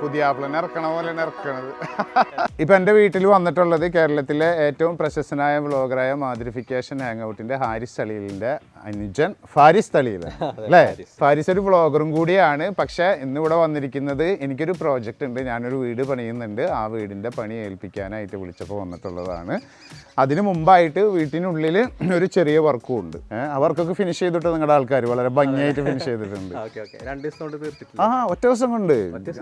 പുതിയ ആപ്പിളിനെ ഇറക്കണ പോലെ ഇറക്കണത്. ഇപ്പം എന്റെ വീട്ടിൽ വന്നിട്ടുള്ളത് കേരളത്തിലെ ഏറ്റവും പ്രശസ്തനായ വ്ളോഗറായ മാതിരിഫിക്കേഷൻ ഹാങ് ഔട്ടിന്റെ ഹാരിസ് തളിയിലിന്റെ അനുജൻ ഫാരിസ് തളിയിൽ അല്ലേ? ഫാരിസ്. ഒരു വ്ളോഗറും കൂടിയാണ്. പക്ഷെ ഇന്ന് ഇവിടെ വന്നിരിക്കുന്നത് എനിക്കൊരു പ്രോജക്റ്റ് ഉണ്ട്. ഞാനൊരു വീട് പണിയുന്നുണ്ട്. ആ വീടിന്റെ പണി ഏൽപ്പിക്കാനായിട്ട് വിളിച്ചപ്പോൾ വന്നിട്ടുള്ളതാണ്. അതിനു മുമ്പായിട്ട് വീട്ടിനുള്ളിൽ ഒരു ചെറിയ വർക്കും ഉണ്ട്. ആ വർക്കൊക്കെ ഫിനിഷ് ചെയ്തിട്ട് നിങ്ങളുടെ ആൾക്കാർ വളരെ ഭംഗിയായിട്ട് ഫിനിഷ് ചെയ്തിട്ടുണ്ട്. ആ ഒറ്റ ദിവസം കൊണ്ട്.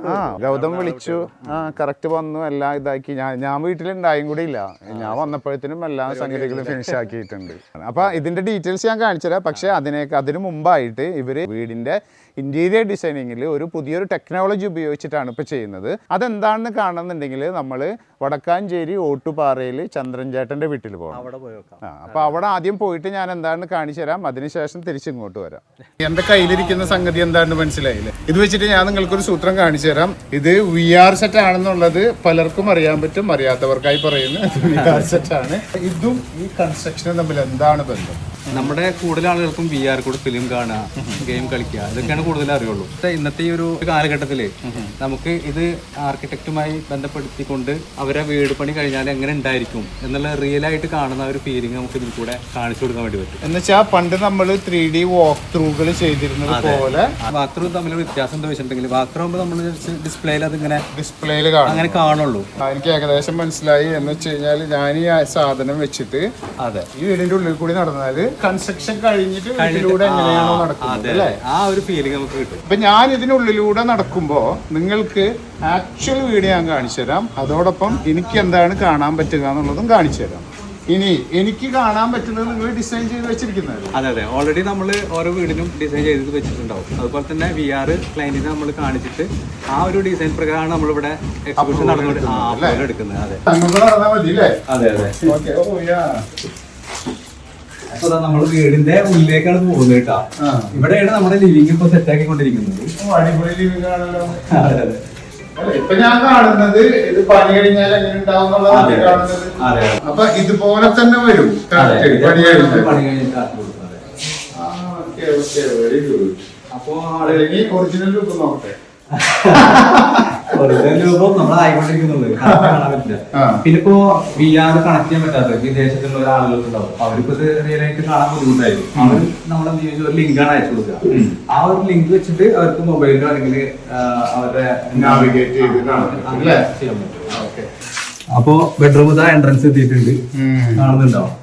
ആ ഗൗതം വിളിച്ചു. ആ കറക്റ്റ് വന്നു. എല്ലാം ഇതാക്കി. ഞാൻ ഞാൻ വീട്ടിലുണ്ടായും കൂടി ഇല്ല. ഞാൻ വന്നപ്പോഴത്തേനും എല്ലാ സംഗതികളും ഫിനിഷ് ആക്കിയിട്ടുണ്ട്. അപ്പൊ ഇതിന്റെ ഡീറ്റെയിൽസ് ഞാൻ കാണിച്ചുതരാം പക്ഷേ അതിനെ അതിനു മുമ്പായിട്ട് ഇവർ വീടിന്റെ ഇന്റീരിയർ ഡിസൈനിങ്ങിൽ ഒരു പുതിയൊരു ടെക്നോളജി ഉപയോഗിച്ചിട്ടാണ് ഇപ്പോൾ ചെയ്യുന്നത്. അതെന്താണെന്ന് കാണുന്നുണ്ടെങ്കിൽ നമ്മൾ വടക്കാഞ്ചേരി ഓട്ടുപാറയിൽ ചന്ദ്രൻചേട്ടന്റെ വീട്ടിൽ പോകണം അവിടെ പോയി ആ അപ്പോൾ അവിടെ ആദ്യം പോയിട്ട് ഞാൻ എന്താണെന്ന് കാണിച്ചു തരാം. അതിനുശേഷം തിരിച്ചിങ്ങോട്ട് വരാം. എന്റെ കയ്യിലിരിക്കുന്ന സംഗതി എന്താണെന്ന് മനസ്സിലായില്ലേ? ഇത് വെച്ചിട്ട് ഞാൻ നിങ്ങൾക്കൊരു സൂത്രം കാണിച്ചു തരാം. ഇത് വി ആർ സെറ്റ് ആണെന്നുള്ളത് പലർക്കും അറിയാൻ പറ്റും അറിയാത്തവർക്കായി പറയുന്നത് വി ആർ സെറ്റ് ആണ്. ഇതും ഈ കൺസ്ട്രക്ഷനും തമ്മിൽ എന്താണ് ബന്ധം? നമ്മുടെ കൂടുതൽ ആളുകൾക്കും വി ആർ കൂടെ ഫിലിം കാണുക ഗെയിം കളിക്കുക ഇതൊക്കെയാണ് കൂടുതൽ അറിയുള്ളൂ. പക്ഷേ ഇന്നത്തെ ഈ ഒരു കാലഘട്ടത്തിൽ നമുക്ക് ഇത് ആർക്കിടെക്റ്റുമായി ബന്ധപ്പെടുത്തിക്കൊണ്ട് അവരെ വീട് പണി കഴിഞ്ഞാൽ എങ്ങനെ ഉണ്ടായിരിക്കും എന്നുള്ള റിയൽ ആയിട്ട് കാണുന്ന ഒരു ഫീലിംഗ് നമുക്ക് ഇതിൽ കൂടെ കാണിച്ചു കൊടുക്കാൻ വേണ്ടി പറ്റും. എന്നുവെച്ചാൽ പണ്ട് നമ്മൾ ത്രീ ഡി വാക്ക് ത്രൂകൾ ചെയ്തിരുന്നത് പോലെ ബാത്റൂം തമ്മിൽ വ്യത്യാസം എന്താ വെച്ചിട്ടുണ്ടെങ്കിൽ ബാത്റൂം നമ്മൾ ഡിസ്പ്ലേയിൽ അതിങ്ങനെ ഡിസ്പ്ലേയിൽ കാണും. അങ്ങനെ കാണുള്ളൂ. എനിക്ക് ഏകദേശം മനസ്സിലായി എന്ന് വെച്ച് കഴിഞ്ഞാൽ ഞാൻ ഈ സാധനം വെച്ചിട്ട് അതെ. ഈ വീടിന്റെ ഉള്ളിൽ കൂടി നടന്നാൽ കൺസ്ട്രക്ഷൻ കഴിഞ്ഞിട്ട് വീട്ടിലൂടെ എങ്ങനെയാണോ നടക്കുന്നത് അല്ലേ? ആ ഒരു ഫീലിംഗ് നമുക്ക് കിട്ടും. ഇപ്പൊ ഞാൻ ഇതിനുള്ളിലൂടെ നടക്കുമ്പോ നിങ്ങൾക്ക് ആക്ച്വൽ വീട് ഞാൻ കാണിച്ചു തരാം. അതോടൊപ്പം എനിക്ക് എന്താണ് കാണാൻ പറ്റുക എന്നുള്ളതും കാണിച്ചു തരാം. ഇനി എനിക്ക് കാണാൻ പറ്റുന്നത് നിങ്ങൾ ഡിസൈൻ ചെയ്ത് വെച്ചിരിക്കുന്നത്. അതെ അതെ. ഓൾറെഡി നമ്മൾ ഓരോ വീടിനും ഡിസൈൻ ചെയ്ത് വെച്ചിട്ടുണ്ടാവും. അതുപോലെ തന്നെ വി ആർ ക്ലൈന്റിനെ നമ്മൾ കാണിച്ചിട്ട് ആ ഒരു ഡിസൈൻ പ്രകാരമാണ് നമ്മളിവിടെ എക്സിബിഷൻ നടന്നുകൊണ്ട് ആ approval എടുക്കുന്നത്. അതെ. അതെ അതെ. ഓക്കെ ഓ യാ അപ്പൊ നമ്മൾ വീടിന്റെ ഉള്ളിലേക്കാണ് പോകുന്നത് കേട്ടോ. ഇവിടെയാണ് നമ്മുടെ ലിവിംഗ് ഇപ്പൊ സെറ്റ് ആക്കിക്കൊണ്ടിരിക്കുന്നത്. അടിപൊളി living ആണല്ലോ. അതെ അതെ. അല്ല, ഇപ്പൊ ഞാൻ കാണുന്നത് ഇത് പണി കഴിഞ്ഞാൽ എങ്ങനെ ഉണ്ടാവും. കാണുന്നത്. അപ്പൊ ഇതുപോലെ തന്നെ വരും. പണി കഴിഞ്ഞാൽ പണി കഴിഞ്ഞിട്ട് ആ, okay, okay, very good. അപ്പോ അല്ലെങ്കിൽ ഒറിജിനൽ ലുക്ക് നോക്കട്ടെ. രൂപം നമ്മൾ ആയിക്കൊണ്ടിരിക്കുന്നുള്ളൂ കാണാൻ പറ്റില്ല. ആ. പിന്നെ ഇപ്പോ വി ആർ കണക്ട് ചെയ്യാൻ പറ്റാത്ത വിദേശത്തുള്ള ഒരാളുകളുണ്ടാവും ഉണ്ടാവും അവർക്ക് ഇത് റിയൽ ആയിട്ട് കാണാൻ ബുദ്ധിമുട്ടായിരിക്കും അവർ നമ്മളെ ഒരു ലിങ്കാണ് അയച്ചു കൊടുക്കുക. ആ ഒരു ലിങ്ക് വെച്ചിട്ട് അവർക്ക് മൊബൈലിലോ അല്ലെങ്കിൽ അവരുടെ Navigate ചെയ്ത്? ചെയ്യാൻ പറ്റും. അപ്പോ ബെഡ്റൂം എൻട്രൻസ് എത്തിയിട്ടുണ്ട്. കാണുന്നുണ്ടാവും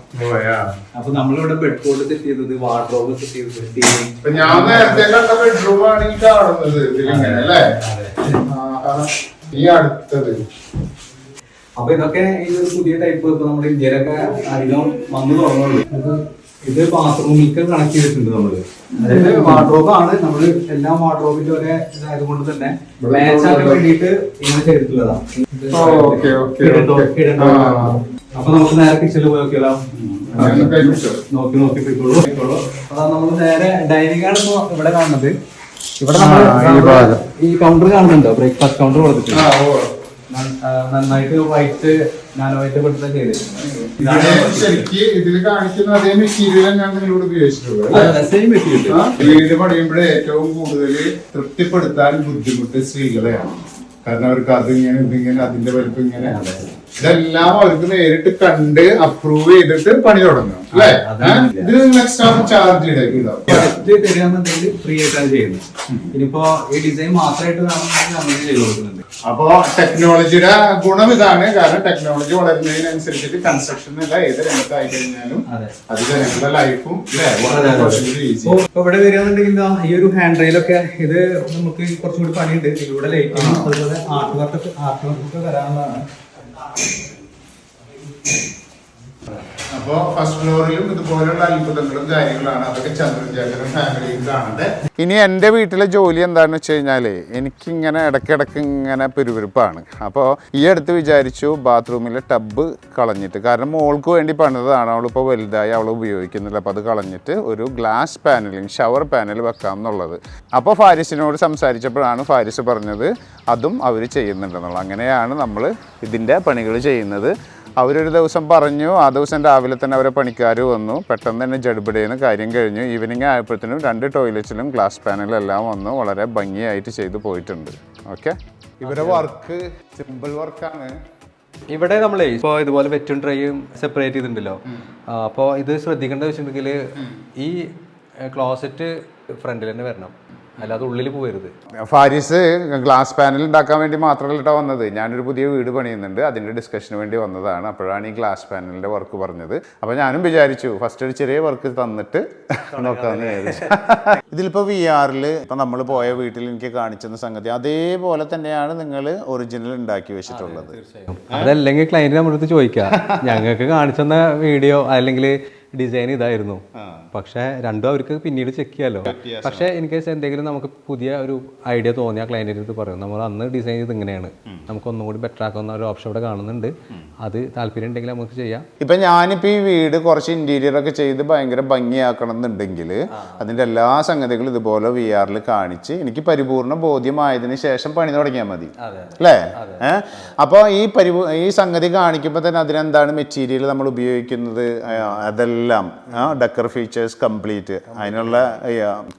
അപ്പൊ നമ്മളിവിടെ ബെഡ് ബോർഡ് സെറ്റ് ചെയ്തത് വാർഡ്രോബ് സെറ്റ് ചെയ്തത് ഞാൻ നേരത്തെ കണ്ട ബെഡ്റൂം ആണ് ഈ കാണുന്നത്. ഇതിലിങ്ങനെ അല്ലേ? ഈ അടുത്തത് അപ്പൊ ഇതൊക്കെ ഈ ഒരു പുതിയ ടൈപ്പ് ഇപ്പൊ നമ്മുടെ ഇന്ത്യയിലൊക്കെ അധികം വന്നു തുടങ്ങുള്ളൂ ഇത് ബാത്റൂമിലേക്ക് കണക്ട് ചെയ്തിട്ടുണ്ട് നമ്മൾ അതായത് വാർഡ്രോബ് ആണ് നമ്മൾ എല്ലാ വാർഡ്രോബിന്റെ ഒരേ ഇതായത് കൊണ്ട് തന്നെ മാച്ച് ആക്കാൻ വേണ്ടിയിട്ട് ഇങ്ങനെ ചെയ്തിട്ടുള്ളതാണ്. അപ്പൊ നമുക്ക് നേരെ കിച്ചണിൽ പോയി നോക്കിയാലോ? നോക്കി നോക്കി പോയിക്കോളൂ പോയിക്കോളൂ. അതാ നമ്മൾ നേരെ ഡൈനിങ് ആണ് ഇവിടെ കാണുന്നത് ഇവിടെ നമ്മൾ ഈ കൗണ്ടർ കാണുന്നുണ്ടോ? ബ്രേക്ക്ഫാസ്റ്റ് കൗണ്ടർ കൊടുത്തിട്ടുണ്ട്. നന്നായിട്ട് വൈറ്റ് നാനോ വൈറ്റ് കൊടുത്ത ചെയ്തിട്ടുണ്ട് ഇതിനെ ശരിക്ക് ഇതിൽ കാണിക്കുന്ന അതേ മെറ്റീരിയൽ ഞാൻ നിങ്ങളോട് ഉപയോഗിച്ചിട്ടുള്ളത് വീട് പണിയുമ്പോഴേ ഏറ്റവും കൂടുതൽ തൃപ്തിപ്പെടുത്താൻ ബുദ്ധിമുട്ട് സ്ത്രീകളെയാണ്. കാരണം അവർക്ക് ഇങ്ങനെ ഇതിങ്ങനെ അതിന്റെ വലുപ്പം ഇങ്ങനെ. ഇതെല്ലാം അവർക്ക് നേരിട്ട് കണ്ട് അപ്രൂവ് ചെയ്തിട്ട് പണി തുടങ്ങും അല്ലേ. ഇത് എക്സ്ട്രാ ചാർജ് ഫ്രീ ആയിട്ടാണ് ചെയ്യുന്നത്. ഇനിയിപ്പോ ഈ ഡിസൈൻ മാത്രമായിട്ട് വേണമെന്നുണ്ടെങ്കിൽ അങ്ങനെ ചെയ്ത് കൊടുക്കുന്നുണ്ട്. അപ്പോ ടെക്നോളജിയുടെ ഗുണം ഇതാണ്. കാരണം ടെക്നോളജി വളരുന്നതിനനുസരിച്ചിട്ട് കൺസ്ട്രക്ഷൻ അല്ല ഏത് രംഗത്തായി കഴിഞ്ഞാലും അതെ. ജനങ്ങളുടെ ലൈഫും ഇവിടെ വരികയാണെന്നുണ്ടെങ്കിൽ ഈ ഒരു ഹാൻഡ് റെയിലൊക്കെ ഇത് നമുക്ക് കുറച്ചും കൂടി പണിയുണ്ട്. ഇതിലൂടെ ലൈറ്റിംഗ് അതുപോലെ ആർട്ട് വർക്ക് ആർട്ട് വർക്ക് ഒക്കെ വരാനുള്ളതാണ് Thank you. അപ്പോ ഫസ്റ്റ് ഫ്ലോറിലും ഇതുപോലെയുള്ള അത്ഭുതങ്ങളും കാര്യങ്ങളാണ്. അതൊക്കെ ചന്ദ്രചേഖരൻ ഫാമിലിയിൽ കാണുന്നത്. ഇനി എന്റെ വീട്ടിലെ ജോലി എന്താണെന്ന് വെച്ച് കഴിഞ്ഞാൽ എനിക്കിങ്ങനെ ഇടയ്ക്കിടയ്ക്ക് ഇങ്ങനെ പിരുവിരുപ്പാണ്. അപ്പോൾ ഈ അടുത്ത് വിചാരിച്ചു ബാത്റൂമിലെ ടബ് കളഞ്ഞിട്ട് കാരണം മോൾക്ക് വേണ്ടി പണിതാണ് അവളിപ്പോൾ വലുതായി അവൾ ഉപയോഗിക്കുന്നില്ല. അപ്പോൾ അത് കളഞ്ഞിട്ട് ഒരു ഗ്ലാസ് പാനലിങ് ഷവർ പാനൽ വെക്കാം എന്നുള്ളത്. അപ്പോൾ ഫാരിസിനോട് സംസാരിച്ചപ്പോഴാണ് ഫാരിസ് പറഞ്ഞത് അതും അവർ ചെയ്യുന്നുണ്ടെന്നുള്ളത്. അങ്ങനെയാണ് നമ്മൾ ഇതിന്റെ പണികൾ ചെയ്യുന്നത്. അവരൊരു ദിവസം പറഞ്ഞു ആ ദിവസം രാവിലെ തന്നെ അവരെ പണിക്കാർ വന്നു. പെട്ടെന്ന് തന്നെ ജഡ്ബിടേന്ന് കാര്യം കഴിഞ്ഞു. ഈവനിങ് ആയപ്പോഴത്തേനും രണ്ട് ടോയ്ലറ്റിലും ഗ്ലാസ് പാനലും എല്ലാം വന്നു. വളരെ ഭംഗിയായിട്ട് ചെയ്തു പോയിട്ടുണ്ട്. ഓക്കെ ഇവരെ വർക്ക് സിമ്പിൾ വർക്കാണ് ഇവിടെ നമ്മളെ ഇപ്പോൾ ഇതുപോലെ വെറ്റും ട്രൈയും സെപ്പറേറ്റ് ചെയ്തിട്ടുണ്ടല്ലോ. അപ്പോൾ ഇത് ശ്രദ്ധിക്കേണ്ട വെച്ചിട്ടുണ്ടെങ്കിൽ ഈ ക്ലോസറ്റ് ഫ്രണ്ടിൽ തന്നെ വരണം. അല്ലാതെ ഉള്ളിൽ പോകരുത് ഫാരിസ് ഗ്ലാസ് പാനൽ ഉണ്ടാക്കാൻ വേണ്ടി മാത്രമല്ല കേട്ടോ വന്നത്. ഞാനൊരു പുതിയ വീട് പണിയുന്നുണ്ട്. അതിന്റെ ഡിസ്കഷന് വേണ്ടി വന്നതാണ്. അപ്പോഴാണ് ഈ ഗ്ലാസ് പാനലിന്റെ വർക്ക് പറഞ്ഞത്. അപ്പോൾ ഞാനും വിചാരിച്ചു ഫസ്റ്റ് ഒരു ചെറിയ വർക്ക് തന്നിട്ട് നോക്കാമെന്ന് വിചാരിച്ചു. ഇതിലിപ്പോൾ വി ആറിൽ ഇപ്പം നമ്മൾ പോയ വീട്ടിൽ എനിക്ക് കാണിച്ചെന്ന സംഗതി അതേപോലെ തന്നെയാണ് നിങ്ങൾ ഒറിജിനൽ ഉണ്ടാക്കി വെച്ചിട്ടുള്ളത്. അതല്ലെങ്കിൽ ക്ലയന്റ് നമ്മുടെ അടുത്ത് ചോദിക്കുക ഞങ്ങൾക്ക് കാണിച്ചെന്ന വീഡിയോ അല്ലെങ്കിൽ ഡിസൈൻ ഇതായിരുന്നു. പക്ഷെ രണ്ടും അവർക്ക് പിന്നീട് ചെക്ക് ചെയ്യാലോ. പക്ഷെ എനിക്ക് എന്തെങ്കിലും നമുക്ക് പുതിയ ഒരു ഐഡിയ തോന്നിയ ക്ലയന്റിന്റെ അടുത്ത് പറയും നമ്മൾ അന്ന് ഡിസൈൻ ചെയ്ത് ഇങ്ങനെയാണ്. നമുക്ക് ഒന്നുകൂടി ബെറ്റർ ആക്കുന്ന ഒരു ഓപ്ഷൻ ഇവിടെ കാണുന്നുണ്ട്. അത് താല്പര്യം ഉണ്ടെങ്കിൽ നമുക്ക് ചെയ്യാം. ഇപ്പം ഞാനിപ്പോൾ ഈ വീട് കുറച്ച് ഇന്റീരിയർ ഒക്കെ ചെയ്ത് ഭയങ്കര ഭംഗിയാക്കണം എന്നുണ്ടെങ്കിൽ അതിന്റെ എല്ലാ സംഗതികളും ഇതുപോലെ വി ആറിൽ കാണിച്ച് എനിക്ക് പരിപൂർണ ബോധ്യമായതിനു ശേഷം പണി തുടങ്ങിയാൽ മതി. അല്ലേ? അപ്പോൾ ഈ പരിപൂ ഈ സംഗതി കാണിക്കുമ്പോൾ തന്നെ അതിനെന്താണ് മെറ്റീരിയൽ നമ്മൾ ഉപയോഗിക്കുന്നത്? അതെല്ലാം ഡക്കർ ഫീച്ചേഴ്സ് കംപ്ലീറ്റ് അതിനുള്ള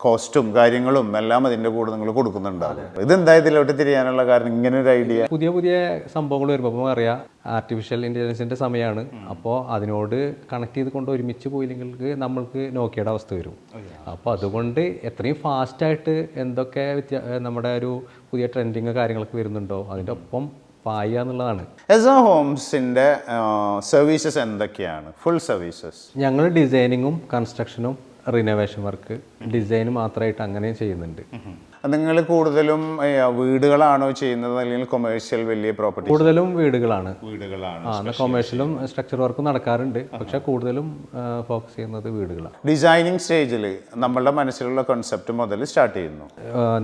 കോസ്റ്റും കാര്യങ്ങളും എല്ലാം അതിന്റെ കൂടെ നിങ്ങൾ കൊടുക്കുന്നുണ്ടാവും. ഇതെന്താ ഇതിലോട്ട് തിരിയാനുള്ള കാരണം? ഇങ്ങനെ ഒരു ഐഡിയ പുതിയ പുതിയ സംഭവങ്ങൾ വരുമ്പോൾ അറിയാം ആർട്ടിഫിഷ്യൽ ഇന്റലിജൻസിന്റെ സമയമാണ് അപ്പോൾ അതിനോട് കണക്ട് ചെയ്ത് കൊണ്ട് ഒരുമിച്ച് പോയില്ലെങ്കിൽ നമ്മൾക്ക് നോക്കിയുടെ അവസ്ഥ വരും. അപ്പോൾ അതുകൊണ്ട് എത്രയും ഫാസ്റ്റായിട്ട് എന്തൊക്കെ വ്യത്യാ നമ്മുടെ ഒരു പുതിയ ട്രെൻഡിങ് കാര്യങ്ങളൊക്കെ വരുന്നുണ്ടോ അതിന്റെ ഒപ്പം പായ എന്നുള്ളതാണ്. എസ് എ ഹോംസിന്റെ സർവീസസ് എന്തൊക്കെയാണ്? ഫുൾ സർവീസസ് ഞങ്ങൾ ഡിസൈനിങ്ങും കൺസ്ട്രക്ഷനും റിനോവേഷൻ വർക്ക് ഡിസൈൻ മാത്രമായിട്ട് അങ്ങനെയും ചെയ്യുന്നുണ്ട്. നിങ്ങൾ കൂടുതലും വീടുകളാണോ ചെയ്യുന്നത് അല്ലെങ്കിൽ കൊമേഴ്ഷ്യൽ വലിയ പ്രോപ്പർട്ടി കൂടുതലും വീടുകളാണ്. വീടുകളാണ് കൊമേഴ്ഷ്യലും സ്ട്രക്ചർ വർക്കും നടക്കാറുണ്ട്. പക്ഷെ കൂടുതലും ഫോക്കസ് ചെയ്യുന്നത് വീടുകളാണ്. ഡിസൈനിങ് സ്റ്റേജിൽ നമ്മളുടെ മനസ്സിലുള്ള കൺസെപ്റ്റ് മുതൽ സ്റ്റാർട്ട് ചെയ്യുന്നു.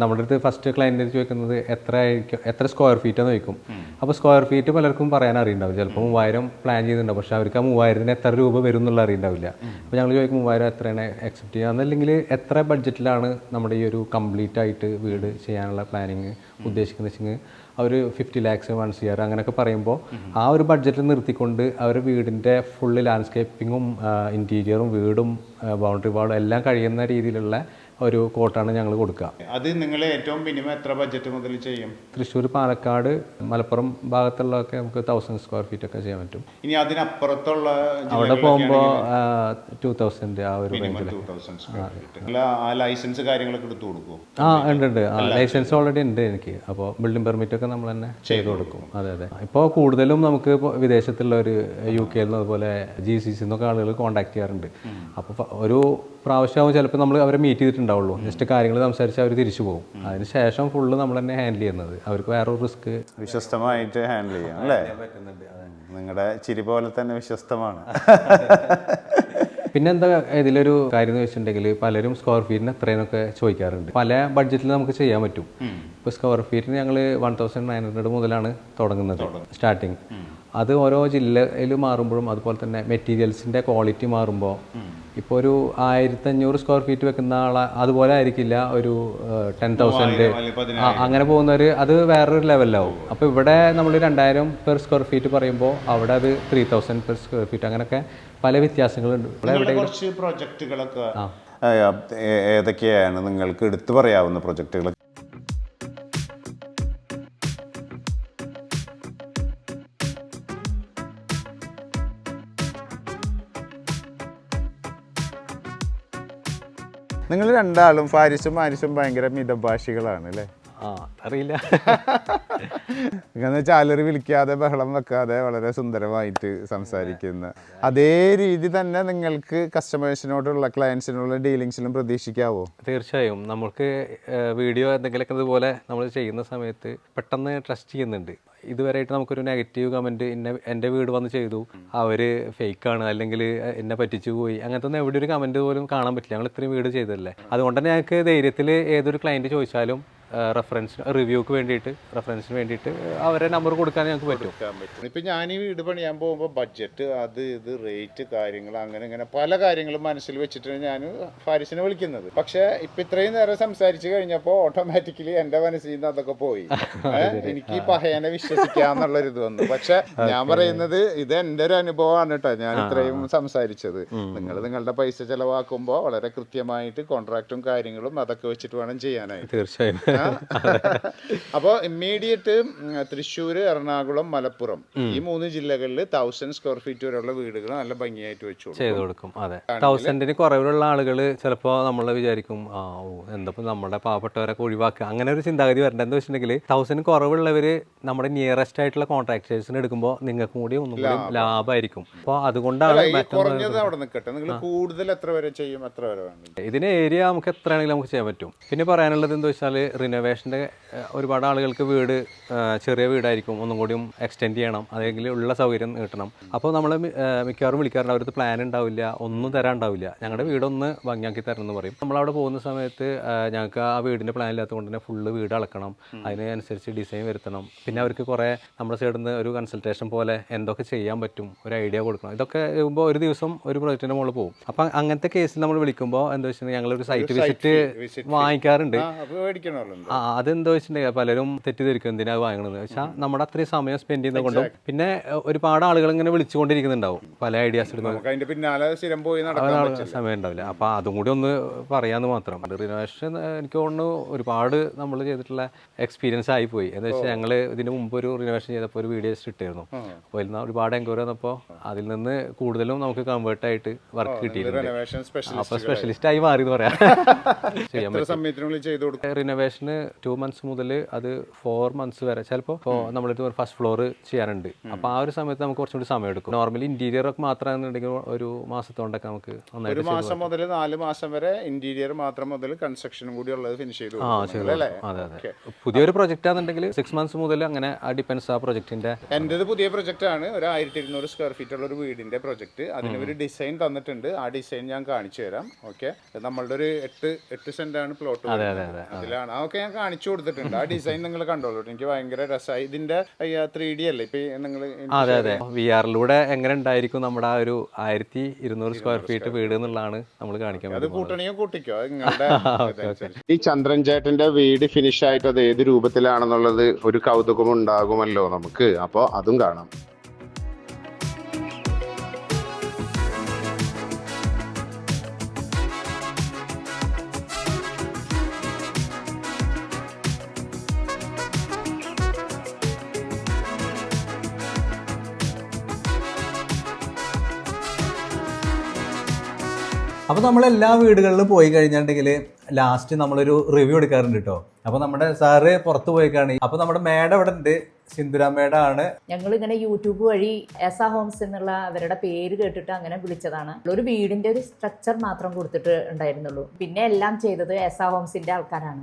നമ്മുടെ അടുത്ത് ഫസ്റ്റ് ക്ലയന്റ് ചോദിക്കുന്നത് എത്ര ആയിരിക്കും എത്ര സ്ക്വയർ ഫീറ്റ് എന്ന് ചോദിക്കും. അപ്പോൾ സ്ക്വയർ ഫീറ്റ് പലർക്കും പറയാൻ അറിയുണ്ടാവും ചിലപ്പോൾ മൂവായിരം പ്ലാൻ ചെയ്തിട്ടുണ്ടാവും പക്ഷേ അവർക്ക് ആ മൂവായിരത്തിന് എത്ര രൂപ വരും എന്നുള്ള അറിയുണ്ടാവില്ല അപ്പോൾ ഞങ്ങൾ ചോദിക്കും മൂവായിരം എത്രയാണ് എക്സെപ്റ്റ് ചെയ്യുക? എന്നല്ലെങ്കിൽ എത്ര ബഡ്ജറ്റിലാണ് നമ്മുടെ ഈ ഒരു കംപ്ലീറ്റ് ആയിട്ട് വീട് ചെയ്യാനുള്ള പ്ലാനിങ് ഉദ്ദേശിക്കുന്നത് വെച്ചെങ്കിൽ അവർ ഫിഫ്റ്റി ലാക്സ് വൺ ഇയർ അങ്ങനെയൊക്കെ പറയുമ്പോൾ ആ ഒരു ബഡ്ജറ്റിൽ നിർത്തിക്കൊണ്ട് അവർ വീടിന്റെ ഫുള്ള് ലാൻഡ്സ്കേപ്പിങ്ങും ഇന്റീരിയറും വീടും ബൗണ്ടറി വാളും എല്ലാം കഴിയുന്ന രീതിയിലുള്ള ഒരു കോട്ടാണ് ഞങ്ങൾ കൊടുക്കുക. അത് നിങ്ങൾ ഏറ്റവും മിനിമം എത്ര ബഡ്ജറ്റ് മുതൽ ചെയ്യും? തൃശ്ശൂർ പാലക്കാട് മലപ്പുറം ഭാഗത്തുള്ളതൊക്കെ നമുക്ക് തൗസൻഡ് സ്ക്വയർ ഫീറ്റ് ഒക്കെ ചെയ്യാൻ പറ്റും. ഇനി അതിനപ്പുറത്തുള്ള അവിടെ പോകുമ്പോൾ ടു തൗസൻഡ് ആ ഒരു റേഞ്ചിൽ ലൈസൻസ് കാര്യങ്ങളൊക്കെ എടുത്തു കൊടുക്കും ആ ഉണ്ട് ഉണ്ട്. ആ ലൈസൻസ് ഓൾറെഡി ഉണ്ട് എനിക്ക്. അപ്പോൾ ബിൽഡിംഗ് പെർമിറ്റ് ഒക്കെ നമ്മൾ തന്നെ ചെയ്ത് കൊടുക്കും. അതെ അതെ. ഇപ്പോൾ കൂടുതലും നമുക്ക് വിദേശത്തുള്ള ഒരു യു കെയിൽ നിന്ന് അതുപോലെ ജി സി സി ആളുകൾ കോൺടാക്ട് ചെയ്യാറുണ്ട് അപ്പോൾ ഒരു പ്രാവശ്യമാകുമ്പോൾ ചിലപ്പോൾ നമ്മൾ അവരെ മീറ്റ് ചെയ്തിട്ടുണ്ടാവുള്ളൂ. ജസ്റ്റ് കാര്യങ്ങൾ സംസാരിച്ച് അവർ തിരിച്ചു പോകും. അതിന് ശേഷം ഫുള്ള് നമ്മൾ തന്നെ ഹാൻഡിൽ ചെയ്യുന്നത്. അവർക്ക് വേറെ റിസ്ക് വിശ്വസ്തമായിട്ട് ഹാൻഡിൽ ചെയ്യാം അല്ലേ? നിങ്ങളുടെ ചിരി പോലെ തന്നെ വിശ്വസ്തമാണ്. പിന്നെ എന്താ ഇതിലൊരു കാര്യം എന്ന് വെച്ചിട്ടുണ്ടെങ്കിൽ പലരും സ്ക്വയർ ഫീറ്റിന് എത്രയെന്നൊക്കെ ചോദിക്കാറുണ്ട്. പല ബഡ്ജറ്റിൽ നമുക്ക് ചെയ്യാൻ പറ്റും. ഇപ്പോൾ സ്ക്വയർ ഫീറ്റിന് ഞങ്ങൾ വൺ തൗസൻഡ് നയൻ ഹൺഡ്രഡ് മുതലാണ് തുടങ്ങുന്നത് സ്റ്റാർട്ടിങ് അത് ഓരോ ജില്ലയിൽ മാറുമ്പോഴും അതുപോലെ തന്നെ മെറ്റീരിയൽസിന്റെ ക്വാളിറ്റി മാറുമ്പോൾ ഇപ്പോൾ ഒരു ആയിരത്തഞ്ഞൂറ് സ്ക്വയർ ഫീറ്റ് വെക്കുന്ന ആളെ അതുപോലെ ആയിരിക്കില്ല ഒരു ടെൻ തൗസൻഡ് അങ്ങനെ പോകുന്നവർ അത് വേറൊരു ലെവലിലാവും അപ്പോൾ ഇവിടെ നമ്മൾ രണ്ടായിരം പെർ സ്ക്വയർ ഫീറ്റ് പറയുമ്പോൾ അവിടെ അത് three thousand per square feet അങ്ങനെയൊക്കെ പല വ്യത്യാസങ്ങളുണ്ട്. കുറച്ച് പ്രോജക്റ്റുകളൊക്കെ ഏതൊക്കെയാണ് നിങ്ങൾക്ക് എടുത്തു പറയാവുന്ന പ്രൊജക്റ്റുകൾ നിങ്ങൾ രണ്ടാളും ഫാരിസും മാരിസും ഭയങ്കര മിതഭാഷികളാണ് അല്ലേ? ആ അറിയില്ല എന്ന് വെച്ചാൽ അലറി വിളിക്കാതെ ബഹളം വെക്കാതെ വളരെ സുന്ദരമായിട്ട് സംസാരിക്കുന്ന. അതേ രീതി തന്നെ നിങ്ങൾക്ക് കസ്റ്റമേഴ്സിനോടുള്ള ക്ലയൻസിനുള്ള ഡീലിങ്സിലും പ്രതീക്ഷിക്കാവോ? തീർച്ചയായും. നമ്മൾക്ക് വീഡിയോ എന്തെങ്കിലുമൊക്കെ ഇതുപോലെ നമ്മൾ ചെയ്യുന്ന സമയത്ത് പെട്ടെന്ന് ട്രസ്റ്റ് ചെയ്യുന്നുണ്ട്. ഇതുവരെയായിട്ട് നമുക്കൊരു നെഗറ്റീവ് കമന്റ് എന്നെ എന്റെ വീട് വന്ന് ചെയ്തു. അവർ ഫേക്കാണ് അല്ലെങ്കിൽ എന്നെ പറ്റിച്ചു പോയി. അങ്ങനത്തെ ഒന്നും എവിടെ ഒരു കമന്റ് പോലും കാണാൻ പറ്റില്ല. ഞങ്ങൾ ഇത്രയും വീട് ചെയ്തതല്ലേ. അതുകൊണ്ട് തന്നെ ഞങ്ങൾക്ക് ധൈര്യത്തിൽ ഏതൊരു ക്ലയന്റ് ചോദിച്ചാലും റെഫറൻസ് റിവ്യൂക്ക് വേണ്ടിയിട്ട് റെഫറൻസിന് വേണ്ടിയിട്ട് അവരെ നമ്പർ കൊടുക്കാൻ ഞങ്ങൾക്ക് പറ്റും. ഇപ്പം ഞാൻ ഈ വീട് പണിയാൻ പോകുമ്പോൾ ബഡ്ജറ്റ് അത് ഇത് റേറ്റ് കാര്യങ്ങൾ അങ്ങനെ ഇങ്ങനെ പല കാര്യങ്ങളും മനസ്സിൽ വെച്ചിട്ടാണ് ഞാൻ ഫാരിസിനെ വിളിക്കുന്നത്. പക്ഷേ ഇപ്പം ഇത്രയും നേരം സംസാരിച്ചു കഴിഞ്ഞപ്പോൾ ഓട്ടോമാറ്റിക്കലി എന്റെ മനസ്സിൽ നിന്ന് അതൊക്കെ പോയി. എനിക്ക് ഈ പഹയനെ വിശ്വസിക്കാന്നുള്ളൊരു ഇത് വന്നു. പക്ഷെ ഞാൻ പറയുന്നത് ഇത് എന്റെ ഒരു അനുഭവമാണ് കേട്ടോ ഞാൻ ഇത്രയും സംസാരിച്ചത്. നിങ്ങൾ നിങ്ങളുടെ പൈസ ചിലവാക്കുമ്പോൾ വളരെ കൃത്യമായിട്ട് കോൺട്രാക്റ്റും കാര്യങ്ങളും അതൊക്കെ വെച്ചിട്ട് വേണം ചെയ്യാനായിട്ട്. തീർച്ചയായും. അപ്പോൾ ഇമ്മീഡിയറ്റ് തൃശ്ശൂർ എറണാകുളം മലപ്പുറം ഈ മൂന്ന് ജില്ലകളിൽ തൗസൻഡ് സ്ക്വയർ ഫീറ്റ് വരെയുള്ള വീടുകൾ നല്ല ഭംഗിയായിട്ട് വെച്ചു ചെയ്ത് കൊടുക്കും അതെ. തൗസൻഡിന് കുറവിലുള്ള ആളുകൾ ചിലപ്പോൾ നമ്മൾ വിചാരിക്കും ആ ഓ എന്തപ്പോൾ നമ്മുടെ പാവപ്പെട്ടവരൊക്കെ ഒഴിവാക്കുക. അങ്ങനെ ഒരു ചിന്താഗതി വരണ്ട. എന്ന് വെച്ചിട്ടുണ്ടെങ്കിൽ തൗസൻഡ് കുറവുള്ളവർ നമ്മുടെ നിയറസ്റ്റ് ആയിട്ടുള്ള കോൺട്രാക്ടേഴ്സിന് എടുക്കുമ്പോൾ നിങ്ങൾക്ക് കൂടി ഒന്നും കൂടി ലാഭമായിരിക്കും അപ്പോൾ അതുകൊണ്ടാണ് കുറഞ്ഞത് അവിടെ നിൽക്കട്ടെ. നിങ്ങൾ കൂടുതൽ എത്ര വരെ ചെയ്യും? എത്ര വരെ ഇതിന് ഏരിയ നമുക്ക് എത്രയാണെങ്കിലും നമുക്ക് ചെയ്യാൻ പറ്റും. പിന്നെ പറയാനുള്ളത് എന്താ വെച്ചാൽ റിനോവേഷന്റെ ഒരുപാട് ആളുകൾക്ക് വീട് ചെറിയ വീടായിരിക്കും. ഒന്നും കൂടിയും എക്സ്റ്റെൻഡ് ചെയ്യണം. അല്ലെങ്കിൽ ഉള്ള സൗകര്യം നീട്ടണം അപ്പോൾ നമ്മൾ മിക്കവാറും വിളിക്കാറുണ്ട്. അവർക്ക് പ്ലാൻ ഉണ്ടാവില്ല. ഒന്നും തരാൻ ഉണ്ടാവില്ല ഞങ്ങളുടെ വീടൊന്ന് ഭംഗിയാക്കി തരണം എന്ന് പറയും. നമ്മളവിടെ പോകുന്ന സമയത്ത് ഞങ്ങൾക്ക് ആ വീടിന്റെ പ്ലാൻ ഇല്ലാത്തത് കൊണ്ട് തന്നെ ഫുള്ള് വീട് അളക്കണം. അതിനനുസരിച്ച് ഡിസൈൻ വരുത്തണം. പിന്നെ അവർക്ക് കുറേ നമ്മുടെ സൈഡിൽ നിന്ന് ഒരു കൺസൾട്ടേഷൻ പോലെ എന്തൊക്കെ ചെയ്യാൻ പറ്റും ഒരു ഐഡിയ കൊടുക്കണം. ഇതൊക്കെ വരുമ്പോൾ ഒരു ദിവസം ഒരു പ്രോജക്റ്റിന്റെ മുകളിൽ പോകും. അപ്പം അങ്ങനത്തെ കേസിൽ നമ്മൾ വിളിക്കുമ്പോൾ എന്താ വെച്ചിട്ടുണ്ടെങ്കിൽ ഞങ്ങളൊരു സൈറ്റ് വിസിറ്റ് വാങ്ങിക്കാറുണ്ട്. ആ അതെന്താ വെച്ചിട്ടുണ്ടെങ്കിൽ പലരും തെറ്റിദ്ധരിക്കും എന്തിനാ വാങ്ങണത്. പക്ഷേ നമ്മുടെ അത്രയും സമയം സ്പെൻഡ് ചെയ്യുന്നത് കൊണ്ടും പിന്നെ ഒരുപാട് ആളുകൾ ഇങ്ങനെ വിളിച്ചുകൊണ്ടിരിക്കുന്നുണ്ടാവും. പല ഐഡിയാസ് പിന്നാലെ സ്ഥിരം പോയി സമയം ഉണ്ടാവില്ല. അപ്പൊ അതും കൂടി ഒന്ന് പറയാന്ന് മാത്രം. റിനോവേഷൻ എനിക്ക് തോന്നുന്നു ഒരുപാട് നമ്മൾ ചെയ്തിട്ടുള്ള എക്സ്പീരിയൻസ് ആയി പോയി. എന്ന് വെച്ചാൽ ഞങ്ങൾ ഇതിന് മുമ്പ് ഒരു റിനോവേഷൻ ചെയ്തപ്പോൾ ഒരു വീഡിയോസ് ഇട്ടായിരുന്നു അപ്പോൾ നിന്ന് ഒരുപാട് എൻക്വയറി വന്നപ്പോൾ അതിൽ നിന്ന് കൂടുതലും നമുക്ക് കൺവേർട്ട് ആയിട്ട് വർക്ക് കിട്ടിയിട്ടുണ്ട്. അപ്പൊ സ്പെഷ്യലിസ്റ്റ് ആയി മാറി എന്ന് പറയാം. ചെയ്യാൻ റിനോവേഷന് ടു മന്ത്സ് മുതൽ അത് ഫോർ മന്ത്സ് വരെ. ചിലപ്പോൾ ഇപ്പോൾ നമ്മളൊരു ഫസ്റ്റ് ഫ്ലോർ ചെയ്യാനുണ്ട്. അപ്പോൾ ആ ഒരു സമയത്ത് നമുക്ക് കുറച്ചും കൂടി സമയം എടുക്കും നോർമലി ഇന്റീരിയർ ഒക്കെ മാത്രമാണെന്നുണ്ടെങ്കിൽ ഒരു മാസത്തോണ്ടൊക്കെ നമുക്ക് ഒരു മാസം മുതൽ നാല് മാസം വരെ ഇന്റീരിയർ മാത്രം മുതൽ കൺസ്ട്രക്ഷനും കൂടി ഉള്ളത് ഫിനിഷ് ചെയ്തു അതെ അതെ. പുതിയൊരു പ്രൊജക്റ്റ് ആണെന്നുണ്ടെങ്കിൽ സിക്സ് മന്ത്സ് മുതൽ അങ്ങനെ ആ ഡിപ്പെൻസ് ആ പ്രൊജക്റ്റിന്റെ എന്റെത് പുതിയ പ്രൊജക്റ്റ് ആണ്. ഒരു ആയിരത്തി ഇരുന്നൂറ് സ്ക്വയർ ഫീറ്റ് ഉള്ള ഒരു വീടിന്റെ പ്രൊജക്റ്റ് അതിന് ഒരു ഡിസൈൻ തന്നിട്ടുണ്ട്. ആ ഡിസൈൻ ഞാൻ കാണിച്ചു തരാം. ഓക്കെ നമ്മളുടെ ഒരു എട്ട് എട്ട് സെന്റ് ആണ് പ്ലോട്ട് അതെ അതെ അതെ. അതിലാണ്. അതൊക്കെ ഞാൻ കാണിച്ചു കൊടുത്തിട്ടുണ്ട്. ആ ഡിസൈൻ നിങ്ങൾ കണ്ടോളൂ എനിക്ക് ഭയങ്കര രസമായി. ഇതിന്റെ ത്രീ ഡി അല്ലേ? ഇപ്പൊ നിങ്ങൾ അതെ അതെ. വി ആറിലൂടെ എങ്ങനെ ഉണ്ടായിരിക്കും നമ്മുടെ ആ ഒരു ആയിരത്തി ഇരുന്നൂറ് സ്ക്വയർ ഫീറ്റ് വീട് എന്നുള്ളതാണ് നമ്മൾ കാണിക്കാൻ അത് കൂട്ടണിയോ കൂട്ടിക്കോ? നിങ്ങളുടെ ഈ ചന്ദ്രൻ ചേട്ടന്റെ വീട് ഫിനിഷ് ആയിട്ട് അത് ഏത് രൂപത്തിലാണെന്നുള്ളത് ഒരു കൗതുകം ഉണ്ടാകുമല്ലോ നമുക്ക്. അപ്പോൾ അതും കാണാം. അപ്പോൾ നമ്മൾ എല്ലാ വീടുകളിലും പോയി കഴിഞ്ഞിട്ടുണ്ടെങ്കിൽ ലാസ്റ്റ് നമ്മളൊരു റിവ്യൂ എടുക്കാറുണ്ട് കേട്ടോ അപ്പോൾ നമ്മുടെ സാറ് പുറത്ത് പോയിക്കാണ്. അപ്പോൾ നമ്മുടെ മേഡം അവിടെ ഉണ്ട് ആണ് ഞങ്ങൾ ഇങ്ങനെ യൂട്യൂബ് വഴി എസ ഹോംസ് എന്നുള്ള അവരുടെ പേര് കേട്ടിട്ട് അങ്ങനെ വിളിച്ചതാണ്. ഒരു വീടിന്റെ ഒരു സ്ട്രക്ചർ മാത്രം കൊടുത്തിട്ട് ഉണ്ടായിരുന്നുള്ളൂ. പിന്നെ എല്ലാം ചെയ്തത് എസ ഹോംസിന്റെ ആൾക്കാരാണ്.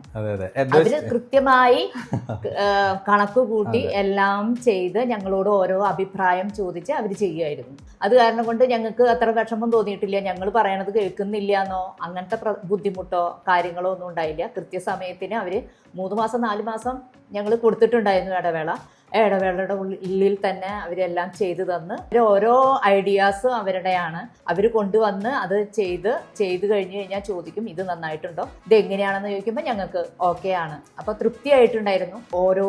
അവർ കൃത്യമായി കണക്ക് കൂട്ടി എല്ലാം ചെയ്ത് ഞങ്ങളോട് ഓരോ അഭിപ്രായം ചോദിച്ച് അവർ ചെയ്യുമായിരുന്നു. അത് കാരണം കൊണ്ട് ഞങ്ങൾക്ക് അത്ര വിഷമം തോന്നിയിട്ടില്ല. ഞങ്ങൾ പറയണത് കേൾക്കുന്നില്ല എന്നോ അങ്ങനത്തെ ബുദ്ധിമുട്ടോ കാര്യങ്ങളോ ഒന്നും ഉണ്ടായില്ല. കൃത്യസമയത്തിന് അവർ മൂന്ന് മാസം നാല് മാസം ഞങ്ങൾ കൊടുത്തിട്ടുണ്ടായിരുന്നു ഇടവേള. ഇടവേളയുടെ ഉള്ളിൽ തന്നെ അവരെല്ലാം ചെയ്തു തന്ന്. ഓരോ ഐഡിയാസും അവരുടെയാണ്. അവർ കൊണ്ടുവന്ന് അത് ചെയ്ത് ചെയ്ത് കഴിഞ്ഞ് കഴിഞ്ഞാൽ ചോദിക്കും ഇത് നന്നായിട്ടുണ്ടോ? ഇത് എങ്ങനെയാണെന്ന് ചോദിക്കുമ്പോൾ ഞങ്ങൾക്ക് ഓക്കെ ആണ്. അപ്പോൾ തൃപ്തിയായിട്ടുണ്ടായിരുന്നു. ഓരോ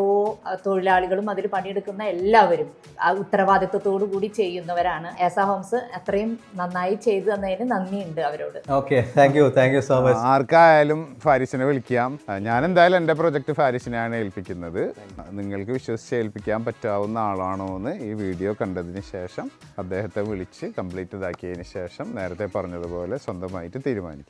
തൊഴിലാളികളും അതിൽ പണിയെടുക്കുന്ന എല്ലാവരും ആ ഉത്തരവാദിത്വത്തോടു കൂടി ചെയ്യുന്നവരാണ്. ഏസ ഹോംസ് അത്രയും നന്നായി ചെയ്തു തന്നതിന് നന്ദിയുണ്ട് അവരോട്. Okay thank you thank you so much ആർക്കായാലും ഫാരിസിനെ വിളിക്കാം. ഞാൻ എന്തായാലും എന്റെ പ്രൊജക്ട് ഫാരിസിനെയാണ് ഏൽപ്പിക്കുന്നത്. നിങ്ങൾക്ക് വിശ്വസിച്ച് ഏൽപ്പിക്കാൻ പറ്റാവുന്ന ആളാണോ എന്ന് ഈ വീഡിയോ കണ്ടതിന് ശേഷം അദ്ദേഹത്തെ വിളിച്ച് കംപ്ലീറ്റ് ഇതാക്കിയതിന് ശേഷം നേരത്തെ പറഞ്ഞതുപോലെ സ്വന്തമായിട്ട് തീരുമാനിക്കും.